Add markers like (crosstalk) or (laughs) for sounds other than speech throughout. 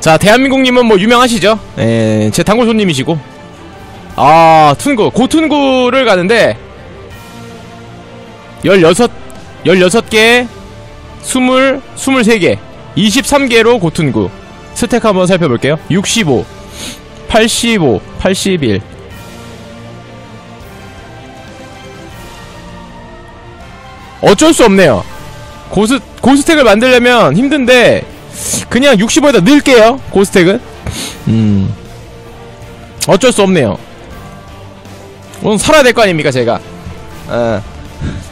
자 대한민국님은 뭐 유명하시죠? 예, 제 단골 손님이시고. 아 툰구 고툰구를 가는데 16 16개 20 23개 23개로 고툰구. 스택 한번 살펴볼게요. 65 85 81 어쩔 수 없네요. 고스 고스택을 만들려면 힘든데 그냥 65에다 넣을게요 고스택은. 음. 어쩔 수 없네요. 오늘 살아야 될 거 아닙니까 제가? 어.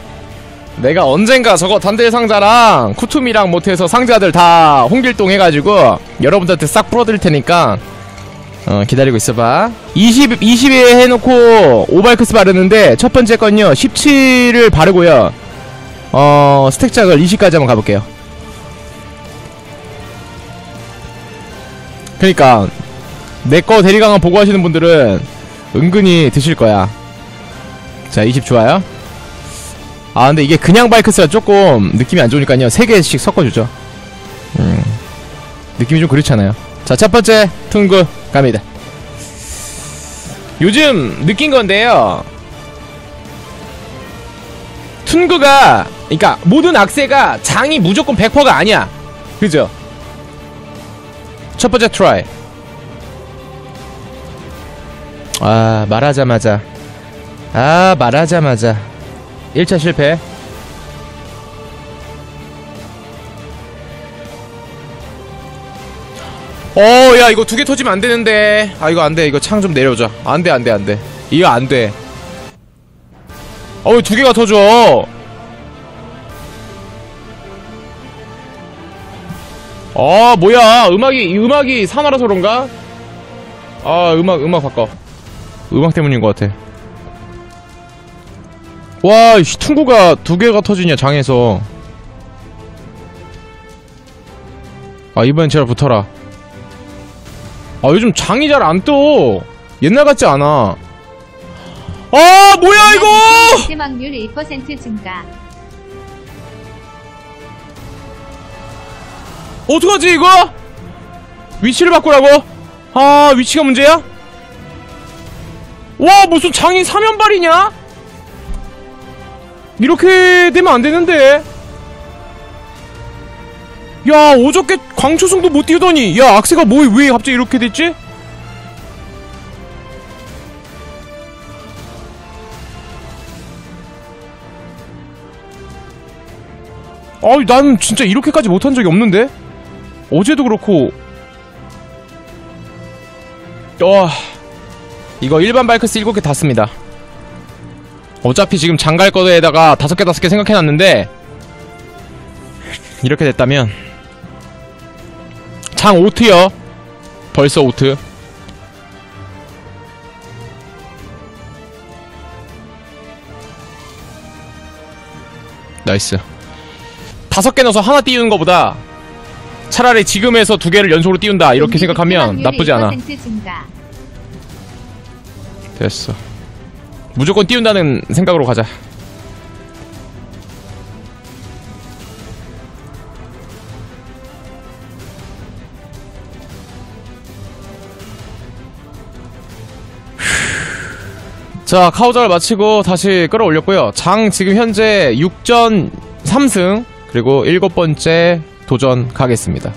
(laughs) 내가 언젠가 저거 단대 상자랑 쿠툼이랑 못해서 상자들 다 홍길동 해가지고 여러분들한테 싹 풀어드릴 테니까 어 기다리고 있어봐. 20, 20에 해놓고 오발크스 바르는데 첫 번째 건요 17을 바르고요. 어 스택작을 20까지 한번 가볼게요 그니까 내 거 대리강화 보고 하시는 분들은 은근히 드실 거야. 자 20 좋아요. 아 근데 이게 그냥 바이크스가 조금 느낌이 안 좋으니까요. 3개씩 섞어주죠. 음 느낌이 좀 그렇잖아요. 자 첫번째 퉁구 갑니다. 요즘 느낀 건데요. 툰구가 그니까 모든 악세가 장이 무조건 100%가 아니야. 그죠 첫 번째 트라이. 아 말하자마자. 아 말하자마자. 1차 실패. 어 야 이거 두 개 터지면 안 되는데. 아 이거 안 돼. 이거 창 좀 내려오자 안 돼 안 돼 안 돼. 이거 안 돼. 어왜 두 개가 터져 아 뭐야? 음악이 음악이 산화라서 그런가? 아 음악 음악 바꿔. 음악 때문인 것 같아. 와이 퉁구가 두 개가 터지냐 장에서. 아 이번엔 제발 붙어라. 아 요즘 장이 잘 안 떠. 옛날 같지 않아. 아 뭐야 이거! 희망률 1% 증가. 어떡하지 이거? 위치를 바꾸라고? 아 위치가 문제야? 와 무슨 장이 사면발이냐? 이렇게 되면 안 되는데 야 어저께 광초승도 못 띄우더니 야 악세가 뭐왜 갑자기 이렇게 됐지? 아니 난 진짜 이렇게까지 못한 적이 없는데? 어제도 그렇고. 와. 이거 일반 바이크스 7개 다 씁니다. 어차피 지금 장갈 거에다가 다섯 개 다섯 개 생각해놨는데 이렇게 됐다면 장 오트요. 벌써 오트. 나이스. 다섯 개 넣어서 하나 띄우는 것보다 차라리 지금에서 두 개를 연속으로 띄운다. 이렇게 생각하면 나쁘지 않아. 1% 증가. 됐어. 무조건 띄운다는 생각으로 가자. 자 카우저를 마치고 다시 끌어올렸고요. 장 지금 현재 6전 3승 그리고 일곱 번째 도전 가겠습니다.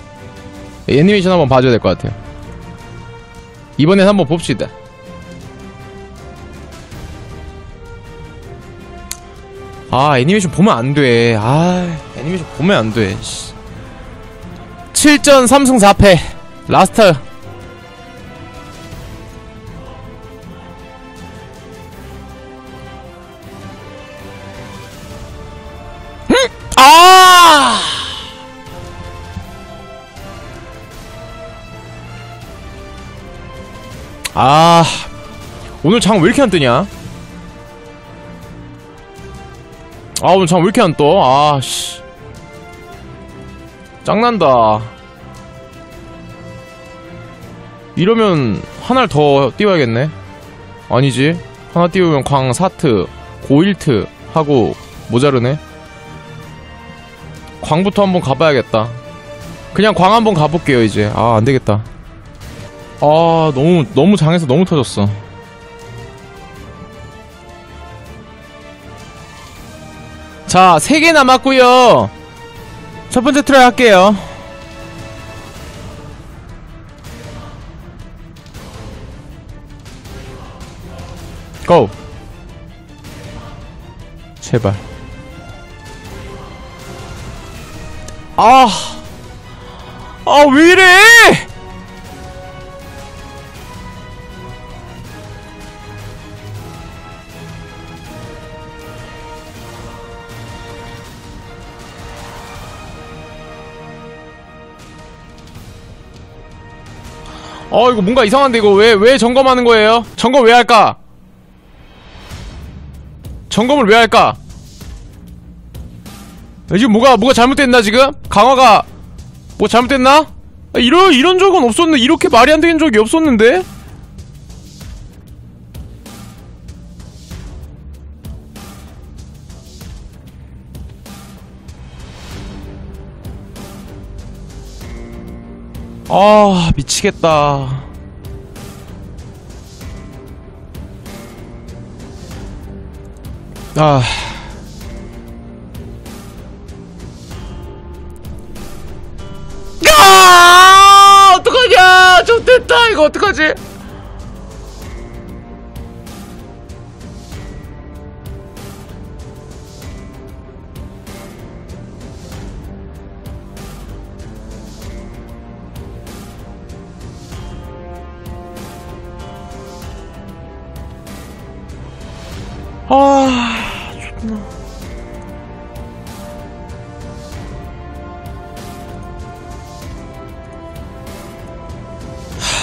애니메이션 한번 봐줘야 될 것 같아요. 이번엔 한번 봅시다. 아 애니메이션 보면 안 돼. 아 애니메이션 보면 안 돼. 7전 3승 4패. 라스트 흠! 아 아 오늘 장 왜 이렇게 안 뜨냐? 아 오늘 장 왜 이렇게 안 떠? 아씨. 짱난다. 이러면 하나를 더 띄워야겠네. 아니지? 하나 띄우면 광 사트 고일트 하고 모자르네. 광부터 한번 가봐야겠다. 그냥 광 한번 가볼게요 이제. 아 안되겠다 아 너무 너무 장에서 너무 터졌어. 자 3개 남았고요. 첫 번째 트라이 할게요. 고! 제발. 아, 아, 왜 이래! 어, 이거 뭔가 이상한데, 이거 왜, 왜 점검하는 거예요? 점검 왜 할까? 점검을 왜 할까? 지금 뭐가 뭐가 잘못됐나 지금? 강화가 뭐 잘못됐나? 아, 이런 이런 적은 없었는데 이렇게 말이 안 되는 적이 없었는데? 아 미치겠다. 아. 야! 어떡하냐! 좋됐다 이거 어떡하지?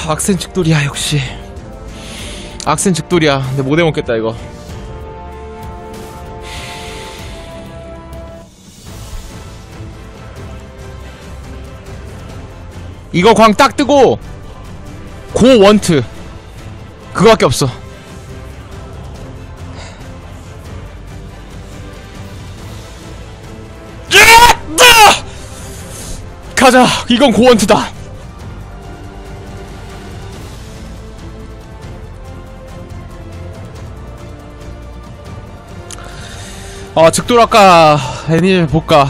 악센 측돌이야 역시. 악센 측돌이야. 근데 못 해먹겠다 이거. 이거 광 딱 뜨고 고 원트. 그거밖에 없어! 가자! 이건 고 원트다 아 즉돌할까 애니 볼까?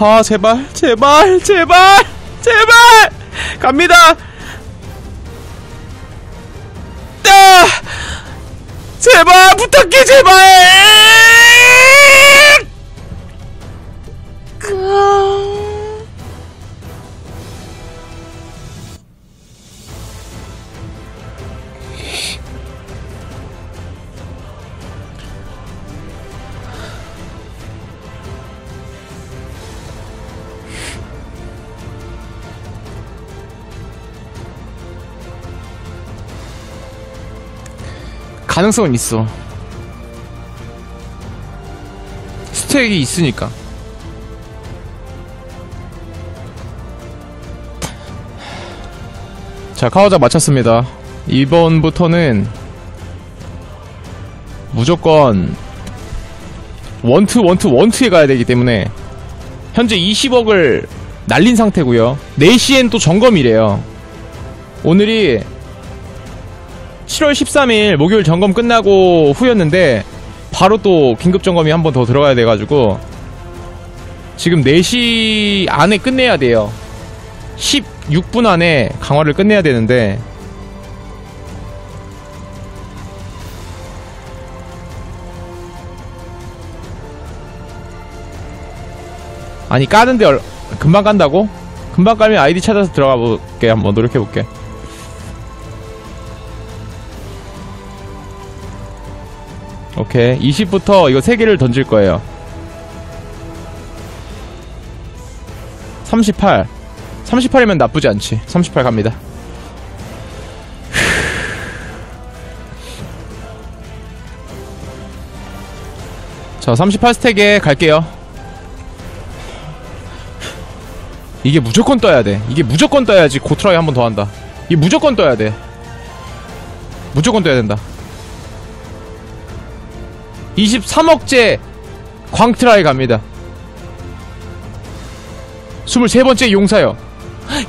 아 제발 제발 제발 제발! 갑니다! 아! 제발 부탁해 제발 가능성은 있어. 스택이 있으니까. 자, 카오자 마쳤습니다. 이번부터는 무조건 원투 원투 원투에 가야 되기 때문에 현재 20억을 날린 상태고요. 4시엔 또 점검이래요. 오늘이 7월 13일 목요일 점검 끝나고 후였는데 바로 또 긴급 점검이 한 번 더 들어가야 돼가지고 지금 4시 안에 끝내야 돼요. 16분 안에 강화를 끝내야 되는데 아니 까는데 얼... 금방 깐다고? 금방 깔면 아이디 찾아서 들어가 볼게. 한번 노력해 볼게 오케이. 20부터 이거 3개를 던질 거예요. 38 38이면 나쁘지 않지. 38 갑니다. 자 38스택에 갈게요. 이게 무조건 떠야 돼. 이게 무조건 떠야지 고트라이 한 번 더 한다. 이게 무조건 떠야 돼. 무조건 떠야 된다 23억째 광트라이 갑니다 23번째 용사여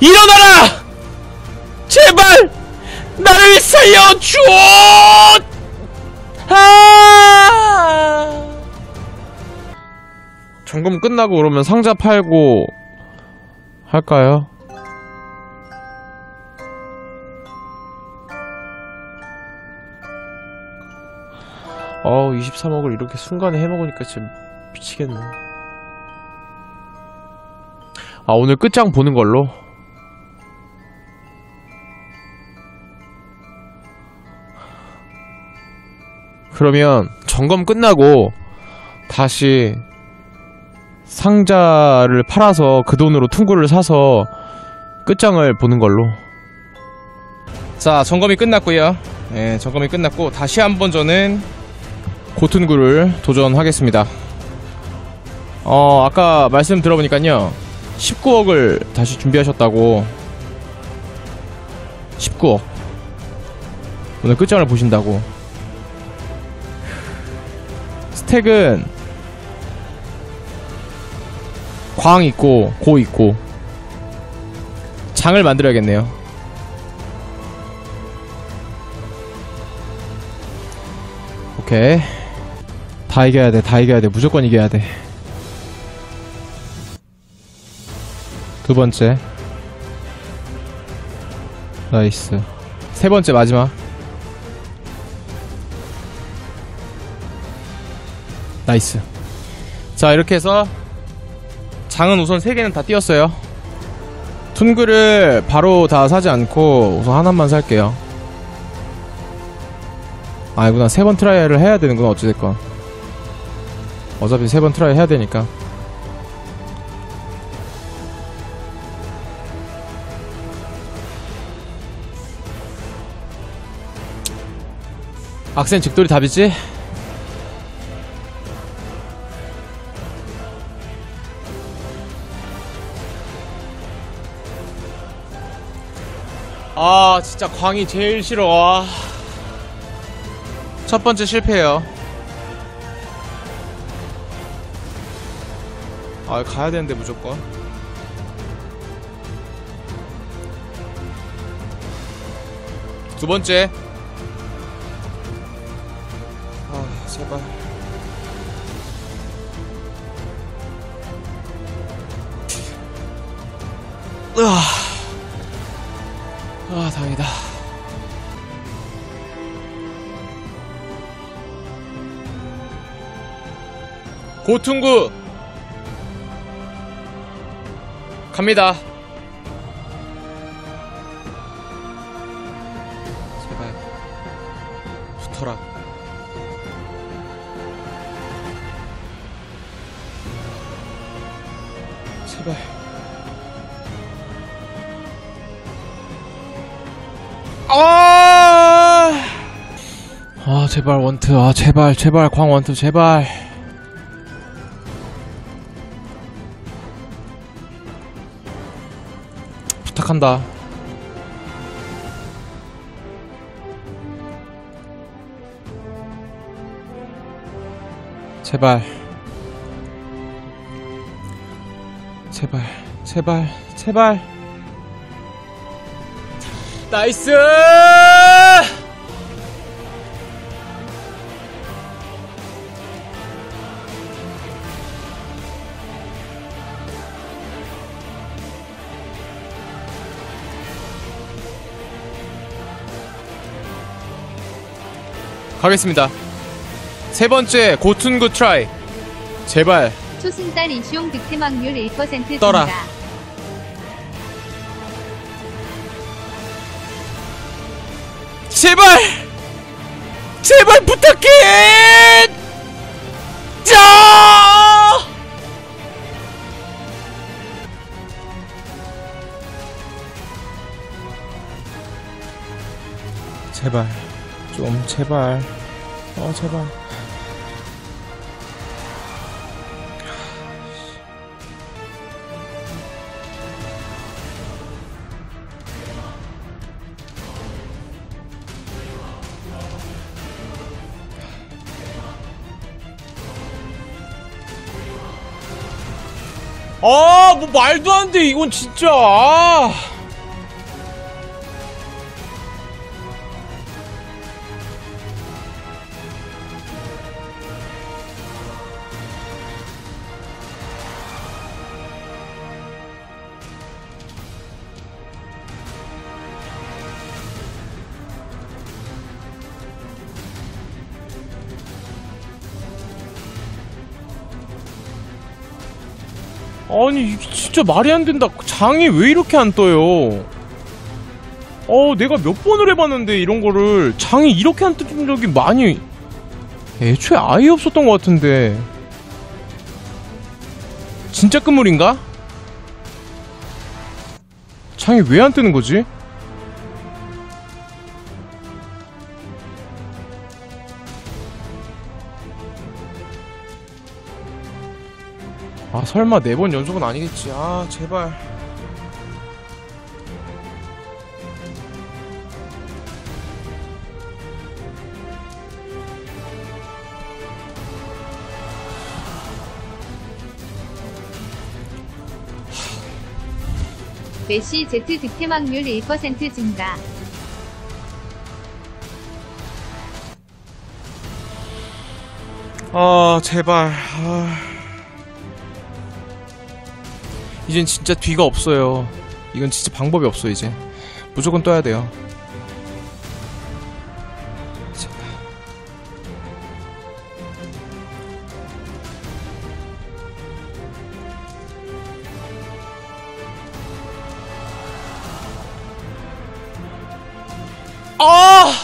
일어나라! 제발 나를 살려줘! 아! 점검 끝나고 그러면 상자 팔고 할까요? 어우 23억을 이렇게 순간에 해먹으니까 진짜 미치겠네. 아 오늘 끝장 보는 걸로? 그러면 점검 끝나고 다시 상자를 팔아서 그 돈으로 퉁구를 사서 끝장을 보는 걸로. 자 점검이 끝났고요. 예 점검이 끝났고 다시 한 번 저는 고툰구를 도전하겠습니다. 어 아까 말씀 들어보니까요. 19억을 다시 준비하셨다고. 19억. 오늘 끝장을 보신다고. 스택은 광 있고 고 있고 장을 만들어야겠네요. 오케이 다 이겨야 돼, 다 이겨야 돼, 무조건 이겨야 돼. 두 번째. 나이스. 세 번째 마지막. 나이스. 자, 이렇게 해서 장은 우선 세 개는 다 띄었어요. 툰글을 바로 다 사지 않고 우선 하나만 살게요. 아이구나, 세 번 트라이를 해야 되는구나, 어찌됐건. 어차피 세 번 트라이 해야 되니까. 악센 직돌이 답이지? 아 진짜 광이 제일 싫어 와. 첫 번째 실패예요 아 가야 되는데 무조건. 두 번째. 아 제발. 으아. 아 다행이다. 고퉁구 갑니다. 제발 붙어라. 제발. 아! 아 제발 원트 아 제발 제발 광 원트 제발. 부탁한다. 제발. 제발, 제발, 제발. 나이스! 가겠습니다. 세 번째 고툰구 트라이. 제발 초승달 이슈용 득템 확률 1% 떠라. 증가. 제발 제발 부탁해 짜 제발 좀 제발 어 제발 아, 뭐 말도 안 돼. 이건 진짜. 아. 아니 진짜 말이 안 된다. 장이 왜 이렇게 안 떠요? 어, 내가 몇 번을 해봤는데 이런 거를 장이 이렇게 안 뜬 적이 많이 애초에 아예 없었던 것 같은데 진짜 끝물인가? 장이 왜 안 뜨는 거지? 아 설마 네 번 연속은 아니겠지. 아 제발. 메시 Z 득템 확률 1% 증가. 아 제발. 아... 이젠 진짜 뒤가 없어요 이건 진짜 방법이 없어 이제 무조건 떠야 돼요! 아.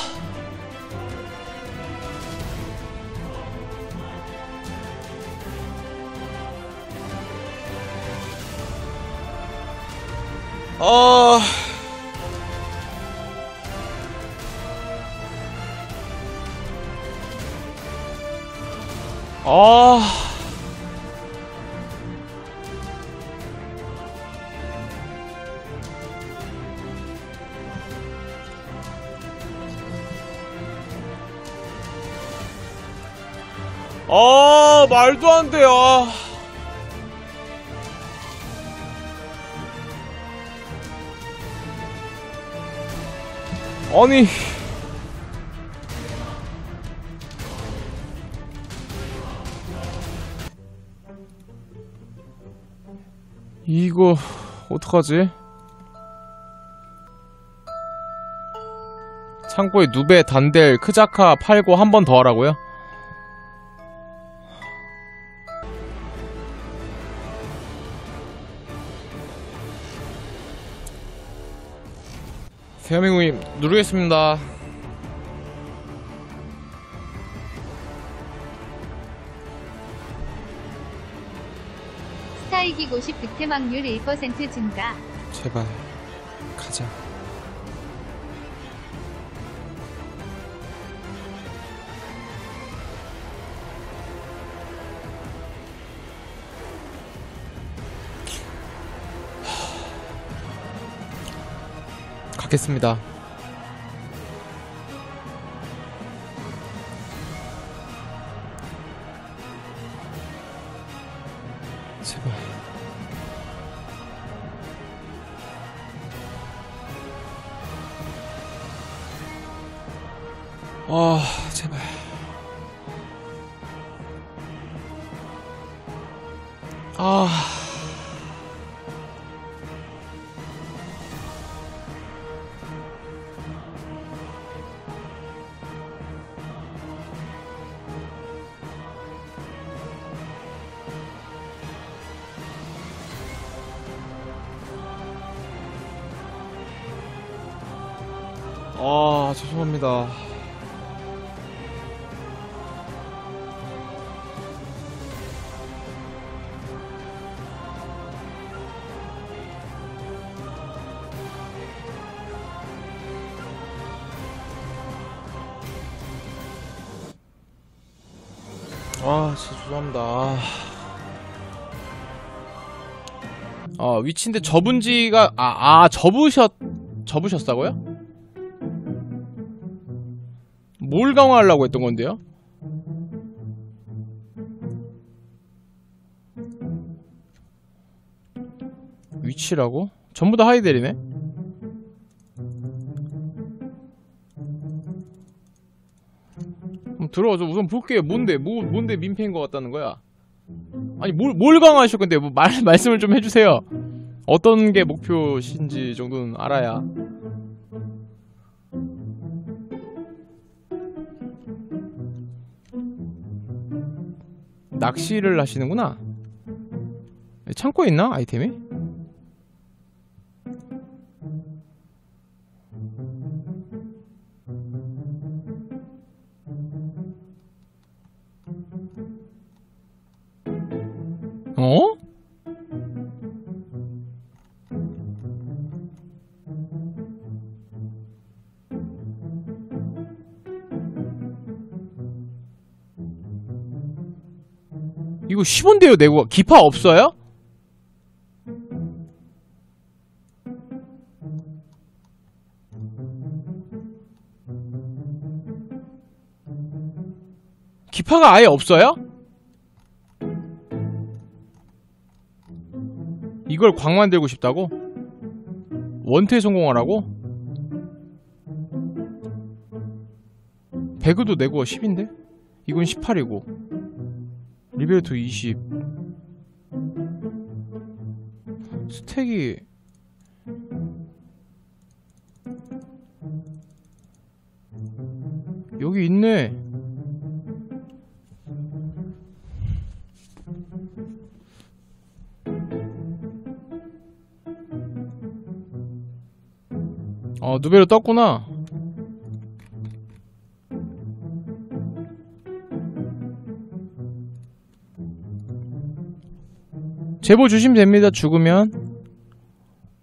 아니 이거 어떡하지? 창고에 누베, 단델, 크자카 팔고 한 번 더 하라고요? 대한민국님 누르겠습니다. 스타 이기 50 득템 확률 1% 증가. 제발 가자. 가겠습니다. 아, 죄송합니다. 아, 진짜 죄송합니다. 아. 아, 위치인데 접은 지가, 아, 아, 접으셨, 접으셨다고요? 뭘 강화하려고 했던 건데요? 위치라고? 전부 다 하이델이네? 들어와서 우선 볼게요. 뭔데? 뭐, 뭔데 민폐인 것 같다는 거야? 아니, 뭘, 뭘 강화하실 건데? 뭐, 말, (laughs) 말씀을 좀 해주세요. 어떤 게 목표신지 정도는 알아야. 낚시를 하시는구나. 창고에 있나? 아이템이? 이거 10원대요 내고 기파 없어요? 기파가 아예 없어요? 이걸 광 만들고 싶다고? 원퇴 성공하라고? 배그도 내고 10인데? 이건 18이고 리베르토 20 스택이 여기 있네. 어 누베로 떴구나 제보 주시면 됩니다 죽으면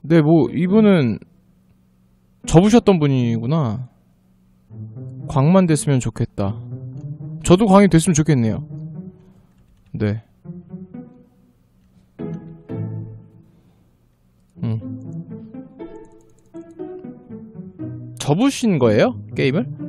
네 뭐 이분은 접으셨던 분이구나 광만 됐으면 좋겠다 저도 광이 됐으면 좋겠네요 네 음. 접으신 거예요? 게임을?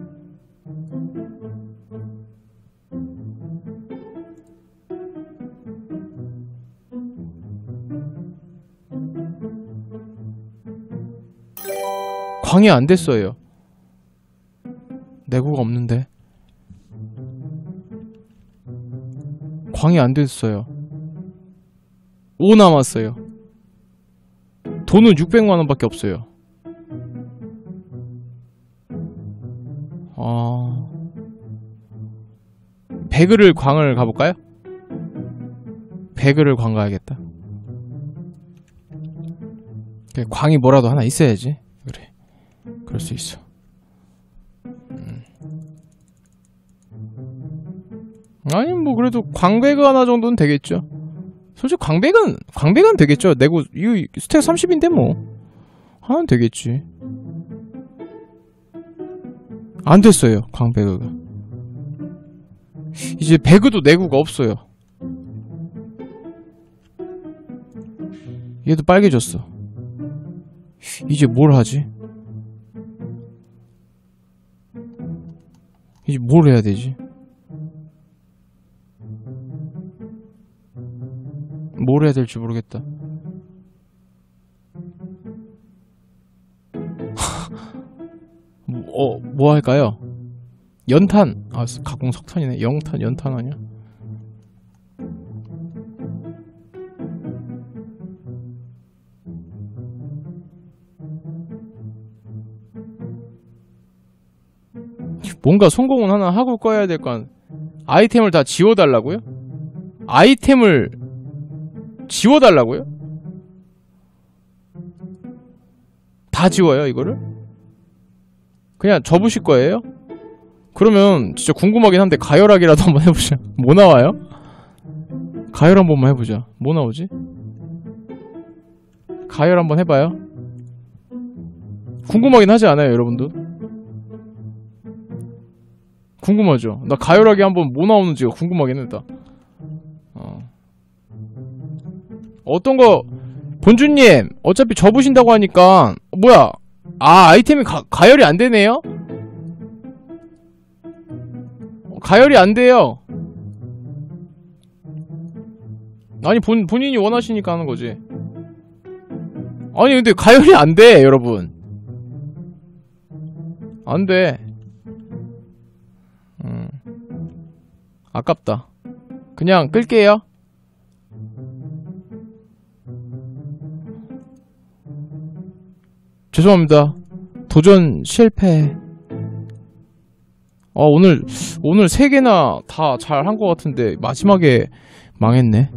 광이 안 됐어요. 내고가 없는데. 광이 안 됐어요. 5 남았어요. 돈은 600만 원밖에 없어요. 아. 배그를 광을 가볼까요? 배그를 광 가야겠다. 광이 뭐라도 하나 있어야지. 그럴 수 있어. 음. 아니 뭐 그래도 광배그 하나 정도는 되겠죠. 솔직히 광배는 광배는 되겠죠. 내고 이 스택 30인데 뭐 하면 되겠지. 안 됐어요 광배그가. 이제 배그도 내구가 없어요. 얘도 빨개졌어. 이제 뭘 하지? 이제 뭘 해야 되지? 뭘 해야 될지 모르겠다. (laughs) 뭐, 어, 뭐 할까요? 연탄. 아, 가공 석탄이네. 영탄, 연탄 아니야? 뭔가 성공은 하나 하고 꺼야 될거 안. 아이템을 다 지워달라고요? 아이템을 지워달라고요? 다 지워요 이거를? 그냥 접으실 거예요? 그러면 진짜 궁금하긴 한데 가열하기라도 한번 해보자 (laughs) 뭐 나와요? 가열 한 번만 해보자 뭐 나오지? 가열 한번 해봐요 궁금하긴 하지 않아요 여러분도? 궁금하죠? 나 가열하게 한번 뭐 나오는지가 궁금하긴 했다. 어. 어떤 거, 본주님, 어차피 접으신다고 하니까, 어, 뭐야, 아, 아이템이 가, 가열이 안 되네요? 어, 가열이 안 돼요. 아니, 본, 본인이 원하시니까 하는 거지. 아니 근데 가열이 안 돼 여러분 안돼 아깝다. 그냥 끌게요. 죄송합니다. 도전 실패. 어 오늘 오늘 세 개나 다 잘 한 것 같은데 마지막에 망했네